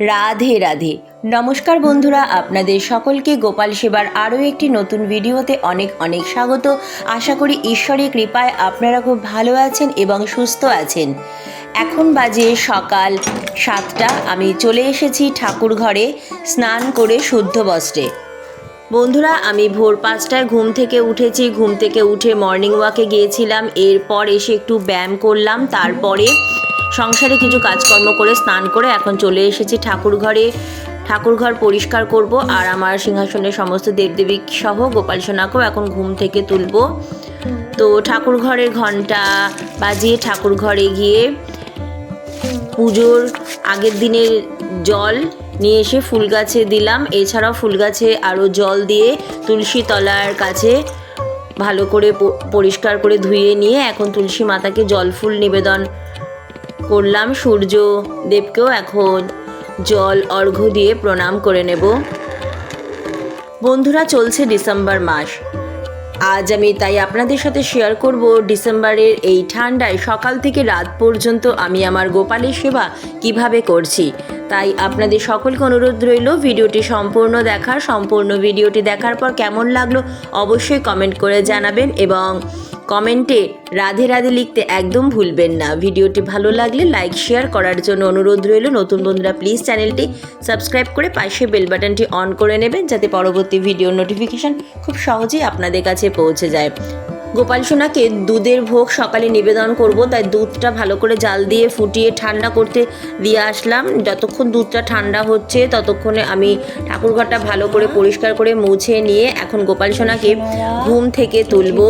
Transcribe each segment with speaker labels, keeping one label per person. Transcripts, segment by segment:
Speaker 1: রাধে রাধে। নমস্কার বন্ধুরা, আপনাদের সকলকে গোপাল সেবার আরও একটি নতুন ভিডিওতে অনেক অনেক স্বাগত। আশা করি ঈশ্বরের কৃপায় আপনারা খুব ভালো আছেন এবং সুস্থ আছেন। এখন বাজে সকাল সাতটা, আমি চলে এসেছি ঠাকুর ঘরে স্নান করে শুদ্ধ বস্ত্রে। বন্ধুরা, আমি ভোর পাঁচটায় ঘুম থেকে উঠেছি। ঘুম থেকে উঠে মর্নিং ওয়াকে গিয়েছিলাম। এরপর এসে একটু ব্যায়াম করলাম। তারপরে সংসারে কিছু কাজকর্ম করে স্নান করে এখন চলে এসেছি ঠাকুর ঘরে ঠাকুর ঘর পরিষ্কার করব আর আমার সিংহাসনের সমস্ত দেবদেবী সহ গোপাল সোনাকেও এখন ঘুম থেকে তুলবো। তো ঠাকুর ঘরের ঘণ্টা বাজিয়ে ঠাকুর ঘরে গিয়ে পুজোর আগের দিনের জল নিয়ে এসে ফুল গাছে দিলাম। এছাড়াও ফুল গাছে আরও জল দিয়ে তুলসী তলার কাছে ভালো করে পরিষ্কার করে ধুয়ে নিয়ে এখন তুলসী মাতাকে জল ফুল নিবেদন করলাম সূর্য। দেবকেও এখন জল, অর্ঘ্য দিয়ে প্রণাম করে নেব। বন্ধুরা, চলছে ডিসেম্বর মাস। আজ আমি তাই আপনাদের সাথে শেয়ার করব ডিসেম্বরের এই ঠান্ডায় সকাল থেকে রাত পর্যন্ত আমি আমার গোপালের সেবা কীভাবে করছি। তাই আপনাদের সকলকে অনুরোধ রইল ভিডিওটি সম্পূর্ণ দেখার, সম্পূর্ণ ভিডিওটি দেখার পর কেমন লাগল অবশ্যই কমেন্ট করে জানাবেন এবং কমেন্টে রাধে রাধে লিখতে একদম ভুলবেন না। ভিডিওটি ভালো লাগলে লাইক, শেয়ার করার জন্য অনুরোধ রইল। নতুন বন্ধুরা প্লিজ চ্যানেলটি সাবস্ক্রাইব করে পাশে বেল বাটনটি অন করে নেবেন যাতে পরবর্তী ভিডিওর নোটিফিকেশান খুব সহজেই আপনাদের কাছে পৌঁছে যায়। গোপাল সোনাকে দুধের ভোগ সকালে নিবেদন করব, তাই দুধটা ভালো করে জাল দিয়ে ফুটিয়ে ঠান্ডা করতে দিয়ে আসলাম। যতক্ষণ দুধটা ঠান্ডা হচ্ছে, ততক্ষণে আমি ঠাকুরঘরটা ভালো করে পরিষ্কার করে মুছে নিয়ে এখন গোপাল সোনাকে ঘুম থেকে তুলবো।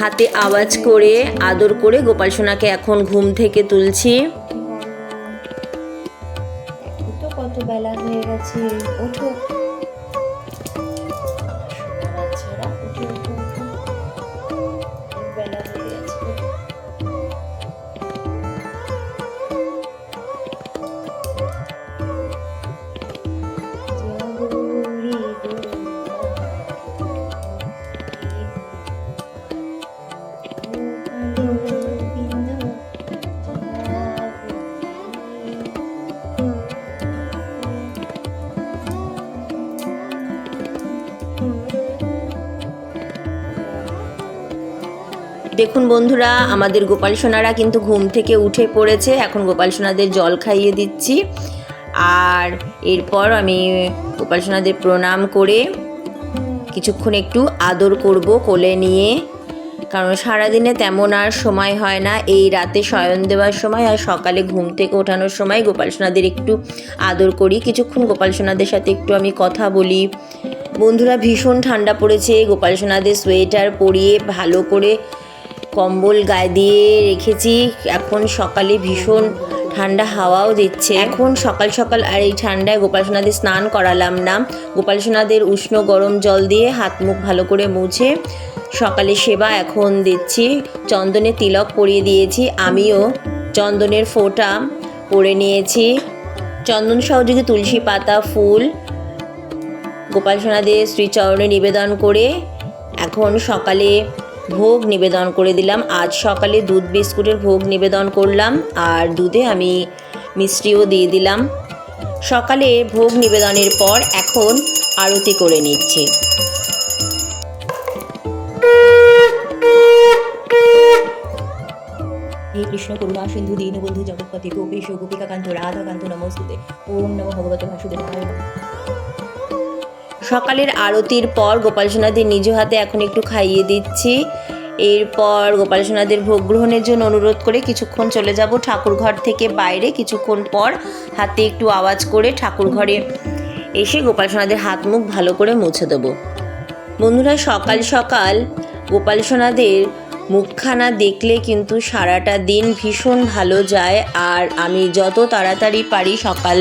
Speaker 1: হাতে আওয়াজ করে আদর করে গোপাল সোনাকে এখন ঘুম থেকে তুলছি।
Speaker 2: কত বেলা হয়ে গেছে, ওঠো।
Speaker 1: দেখুন বন্ধুরা, আমাদের গোপাল সোনারা কিন্তু ঘুম থেকে উঠে পড়েছে। এখন গোপাল সোনাদের জল খাইয়ে দিচ্ছি। আর এরপর আমি গোপাল সোনাদের প্রণাম করে কিছুক্ষণ একটু আদর করব কোলে নিয়ে। কারণ সারাদিনে তেমন আর সময় হয় না। এই রাতে শয়ন দেওয়ার সময় আর সকালে ঘুম থেকে ওঠানোর সময় গোপাল সোনাদের একটু আদর করি। কিছুক্ষণ গোপাল সোনাদের সাথে একটু আমি কথা বলি। বন্ধুরা, ভীষণ ঠান্ডা পড়েছে। গোপাল সোনাদের সোয়েটার পরিয়ে ভালো করে কম্বল গায়ে দিয়ে রেখেছি। এখন সকালে ভীষণ ঠান্ডা হাওয়াও দিচ্ছে। এখন সকাল সকাল আর এই ঠান্ডায় গোপাল সোনাদের স্নান করালাম না। গোপাল সোনাদের উষ্ণ গরম জল দিয়ে হাত মুখ ভালো করে মুছে সকালে সেবা এখন দিচ্ছি। চন্দনে তিলক পরিয়ে দিয়েছি। আমিও চন্দনের ফোঁটা পরে নিয়েছি। চন্দন সহযোগে তুলসী পাতা, ফুল গোপাল সোনাদের শ্রীচরণে নিবেদন করে এখন সকালে ভোগ নিবেদন করে দিলাম। আজ সকালে দুধ বিস্কুটের ভোগ নিবেদন করলাম আর দুধে আমি মিষ্টিও দিয়ে দিলাম। সকালে ভোগ নিবেদনের পর এখন আরতি করে নিচ্ছে। হে কৃষ্ণ করুণা, সিন্ধু দীনবন্ধু জগৎপতি নমস্তুতে। ওম নম ভগবতে নমঃ। সকালের আরতির পর গোপাল সোনাদের নিজ হাতে এখন একটু খাইয়ে দিচ্ছি। এরপর গোপাল সোনাদের ভোগ গ্রহণের জন্য অনুরোধ করে কিছুক্ষণ চলে যাব ঠাকুর ঘর থেকে বাইরে। কিছুক্ষণ পর হাতে একটু আওয়াজ করে ঠাকুর ঘরে এসে গোপাল সোনাদের হাত মুখ ভালো করে মুছে দেবো। বন্ধুরা, সকাল সকাল গোপাল সোনাদের মুখখানা দেখলে কিন্তু সারাটা দিন ভীষণ ভালো যায়। আর আমি যত তাড়াতাড়ি পারি সকাল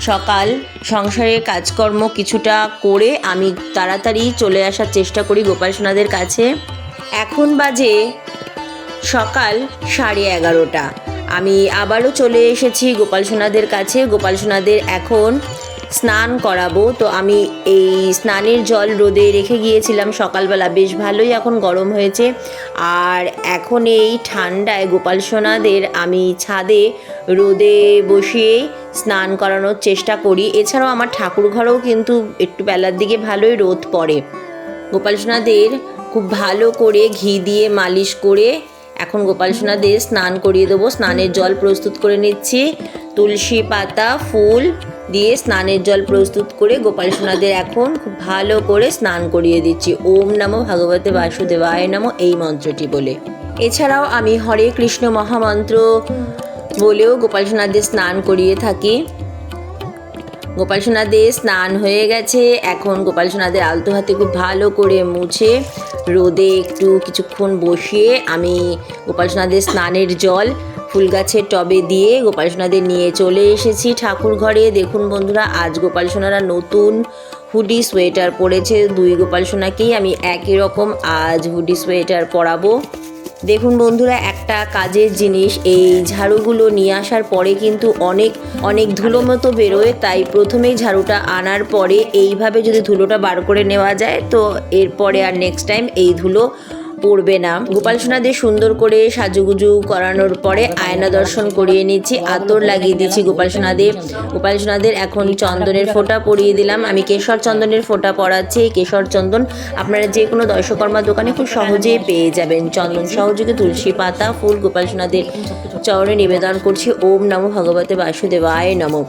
Speaker 1: সকাল সংসারের কাজকর্ম কিছুটা করে আমি তাড়াতাড়ি চলে আসার চেষ্টা করি গোপাল সোনাদের কাছে। এখন বাজে সকাল সাড়ে এগারোটা। আমি আবারও চলে এসেছি গোপাল সোনাদের কাছে। গোপাল সোনাদের এখন স্নান করাবো। তো আমি এই স্নানের জল রোদে রেখে গিয়েছিলাম সকালবেলা। বেশ ভালোই এখন গরম হয়েছে। আর এখন এই ঠান্ডায় গোপাল সোনাদের আমি ছাদে রোদে বসিয়ে স্নান করানোর চেষ্টা করি। এছাড়াও আমার ঠাকুর ঘরেও কিন্তু একটু বেলার দিকে ভালোই রোদ পড়ে। গোপাল সোনাদের খুব ভালো করে ঘি দিয়ে মালিশ করে এখন গোপাল সোনাদের স্নান করিয়ে দেবো। স্নানের জল প্রস্তুত করে নিচ্ছি। তুলসী পাতা, ফুল দিয়ে স্নানের জল প্রস্তুত করে গোপাল সোনাদের এখন খুব ভালো করে স্নান করিয়ে দিচ্ছি। ওম নমো ভগবতে বাসুদেবায় নমো এই মন্ত্রটি বলে। এছাড়াও আমি হরে কৃষ্ণ মহামন্ত্র বলেও গোপাল সোনাদের স্নান করিয়ে থাকি। গোপাল সোনাদের স্নান হয়ে গেছে। এখন গোপাল সোনাদের আলতো হাতে খুব ভালো করে মুছে রোদে একটু কিছুক্ষণ বসিয়ে আমি গোপাল সোনাদের স্নানের জল ফুল গাছের টবে দিয়ে গোপাল সোনাদের নিয়ে চলে এসেছি ঠাকুর ঘরে। দেখুন বন্ধুরা, আজ গোপাল সোনারা নতুন হুডি সোয়েটার পরেছে। দুই গোপাল সোনাকেই আমি একই রকম আজ হুডি সোয়েটার পরাবো। দেখুন বন্ধুরা, একটা কাজের জিনিস, এই ঝাড়ুগুলো নিয়ে আসার পরে কিন্তু অনেক অনেক ধুলো মতো বেরোয়। তাই প্রথমেই ঝাড়ুটা আনার পরে এইভাবে যদি ধুলোটা বার করে নেওয়া যায়, তো এরপরে আর নেক্সট টাইম এই ধুলো পড়বে না। গোপাল সোনাদের সুন্দর করে সাজুগুজু করানোর পরে আয়না দর্শন করিয়ে নিচ্ছি, আতর লাগিয়ে দিচ্ছি গোপাল সোনাদের। গোপাল সোনাদের এখন চন্দনের ফোঁটা পরিয়ে দিলাম। আমি কেশর চন্দনের ফোঁটা পরাচ্ছি। কেশর চন্দন আপনারা যে কোনো দর্শকর্মা দোকানে খুব সহজেই পেয়ে যাবেন। চন্দন সহযোগে তুলসী পাতা, ফুল গোপাল সোনাদের চরণে নিবেদন করছি। ওম নমো ভগবতে বাসুদেবায় নমঃ।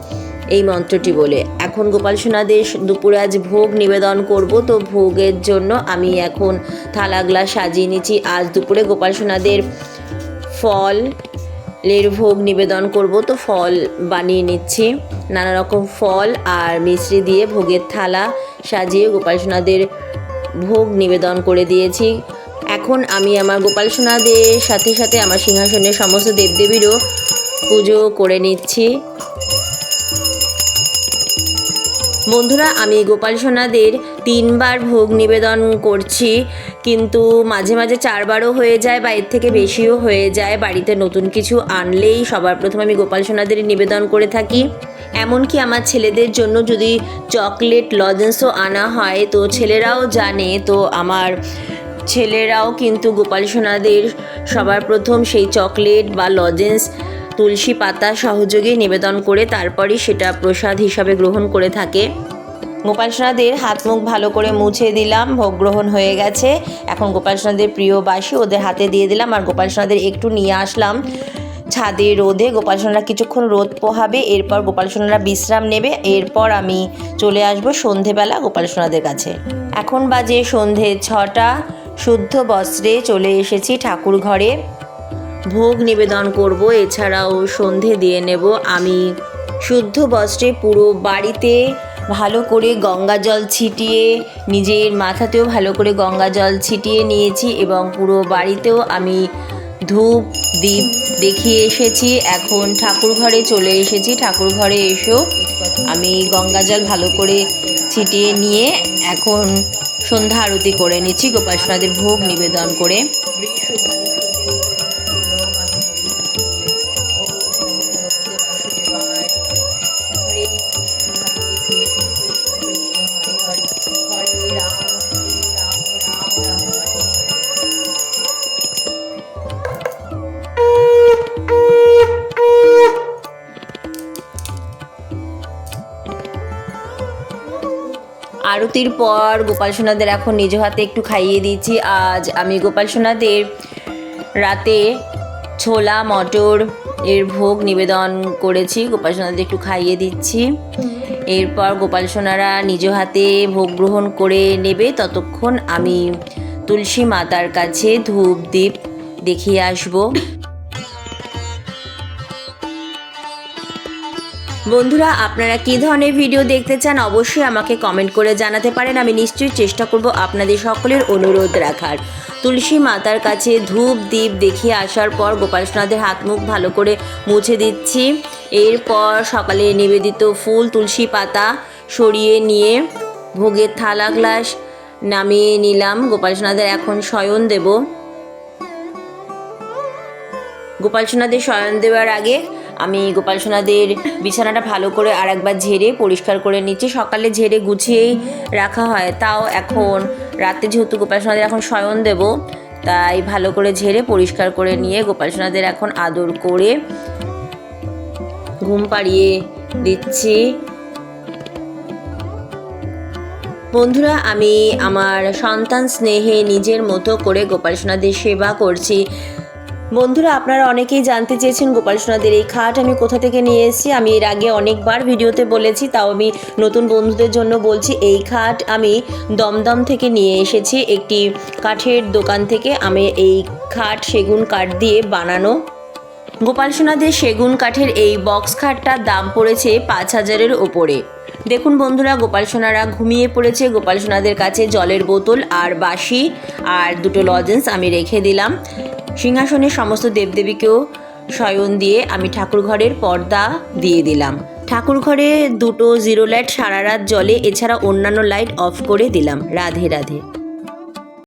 Speaker 1: এই মন্ত্রটি বলে, এখন গোপাল সোনাদের দুপুরে আজ ভোগ নিবেদন করব, তো ভোগের জন্য আমি এখন থালা গ্লাস সাজিয়ে নিচ্ছি। আজ দুপুরে গোপাল সোনাদের ফল লের ভোগ নিবেদন করব, তো ফল বানিয়ে নিচ্ছি। নানা রকম ফল আর মিশ্রি দিয়ে ভোগের থালা সাজিয়ে গোপাল সোনাদের ভোগ নিবেদন করে দিয়েছি। এখন আমি আমার গোপাল সোনাদের সাথে সাথে আমার সিংহাসনের সমস্ত দেবদেবীরও পুজো করে নিচ্ছি। বন্ধুরা, আমি গোপাল সোনাদের তিনবার ভোগ নিবেদন করছি, কিন্তু মাঝে মাঝে চারবারও হয়ে যায় বা এর থেকে বেশিও হয়ে যায়। বাড়িতে নতুন কিছু আনলেই সবার প্রথমে আমি গোপাল সোনাদের নিবেদন করে থাকি। এমনকি আমার ছেলেদের জন্য যদি চকলেট লজেন্সও আনা হয়, তো ছেলেরাও জানে, তো আমার ছেলেরাও কিন্তু গোপাল সোনাদের সবার প্রথম সেই চকলেট বা লজেন্স তুলসী পাতা সহযোগে নিবেদন করে তারপরই সেটা প্রসাদ হিসাবে গ্রহণ করে থাকে। গোপাল সোনাদের হাত মুখ ভালো করে মুছে দিলাম, ভোগ গ্রহণ হয়ে গেছে। এখন গোপাল সোনাদের প্রিয় বাসি, ওদের হাতে দিয়ে দিলাম আর গোপাল সোনাদের একটু নিয়ে আসলাম। ছাদে রোদে গোপাল সোনারা কিছুক্ষণ রোদ পোহাবে, এরপর গোপাল সোনারা বিশ্রাম নেবে। এরপর আমি চলে আসব সন্ধেবেলা গোপাল সোনাদের কাছে। এখন বাজে সন্ধে ছটা, শুদ্ধ বস্ত্রে চলে এসেছি ঠাকুর ঘরে। ভোগ নিবেদন করব, এছাড়াও সন্ধে দিয়ে নেব। আমি শুদ্ধ বস্ত্রে পুরো বাড়িতে ভালো করে গঙ্গা জল ছিটিয়ে, নিজের মাথাতেও ভালো করে গঙ্গা জল ছিটিয়ে নিয়েছি এবং পুরো বাড়িতেও আমি ধূপ দ্বীপ দেখিয়ে এসেছি। এখন ঠাকুর ঘরে চলে এসেছি। ঠাকুর ঘরে এসেও আমি গঙ্গা জল ভালো করে ছিটিয়ে নিয়ে এখন সন্ধ্যা আরতি করে নিচ্ছি। গোপাল ভোগ নিবেদন করে। আরতির পর গোপাল সোনাদের এখন নিজ হাতে একটু খাইয়ে দিচ্ছি আজ আমি গোপাল সোনাদের রাতে ছোলা, মটর এর ভোগ নিবেদন করেছি। গোপাল সোনাদের একটু খাইয়ে দিচ্ছি। এরপর গোপাল সোনারা নিজ হাতে ভোগ গ্রহণ করে নেবে। ততক্ষণ আমি তুলসী মাতার কাছে ধূপ দ্বীপ দেখিয়ে আসব। বন্ধুরা, আপনারা কী ধরনের ভিডিও দেখতে চান অবশ্যই আমাকে কমেন্ট করে জানাতে পারেন। আমি নিশ্চয়ই চেষ্টা করব আপনাদের সকলের অনুরোধ রাখার। তুলসী মাতার কাছে ধূপ দ্বীপ দেখিয়ে আসার পর গোপাল সোনাদের হাত মুখ ভালো করে মুছে দিচ্ছি। এরপর সকালে নিবেদিত ফুল, তুলসী পাতা সরিয়ে নিয়ে ভোগের থালা গ্লাস নামিয়ে নিলাম। গোপাল সোনাদের এখন শয়ন দেবো। গোপাল সোনাদের শয়ন দেওয়ার আগে আমি গোপাল সোনাদের বিছানাটা ভালো করে আর একবার ঝেড়ে পরিষ্কার করে নিচ্ছি। সকালে ঝেড়ে গুছিয়েই রাখা হয়। তাও এখন রাতে যেহেতু গোপাল সোনাদের এখন শয়ন দেব, তাই ভালো করে ঝেড়ে পরিষ্কার করে নিয়ে গোপাল সোনাদের এখন আদর করে ঘুম পাড়িয়ে দিচ্ছি। বন্ধুরা, আমি আমার সন্তান স্নেহে নিজের মতো করে গোপাল সোনাদের সেবা করছি। বন্ধুরা, আপনারা অনেকেই জানতে চেয়েছেন গোপাল সোনাদের এই খাট আমি কোথা থেকে নিয়ে এসেছি। আমি এর আগে অনেকবার ভিডিওতে বলেছি, তাও আমি নতুন বন্ধুদের জন্য বলছি, এই খাট আমি দমদম থেকে নিয়ে এসেছি। একটি কাঠের দোকান থেকে আমি এই খাট সেগুন কাঠ দিয়ে বানানো। গোপাল সোনাদের সেগুন কাঠের এই বক্স খাটটার দাম পড়েছে পাঁচ হাজারের ওপরে। দেখুন বন্ধুরা গোপাল সোনারা ঘুমিয়ে পড়েছে। গোপাল সোনাদের কাছে জলের বোতল আর বাসি আর দুটো লজেন্স আমি রেখে দিলাম। সিংহাসনে সমস্ত দেবদেবীকেও শয়ন দিয়ে আমি ঠাকুর ঘরের পর্দা দিয়ে দিলাম। ঠাকুর ঘরে দুটো জিরো লাইট সারা রাত জলে এছাড়া অন্যান্য লাইট অফ করে দিলাম, রাধে রাধে।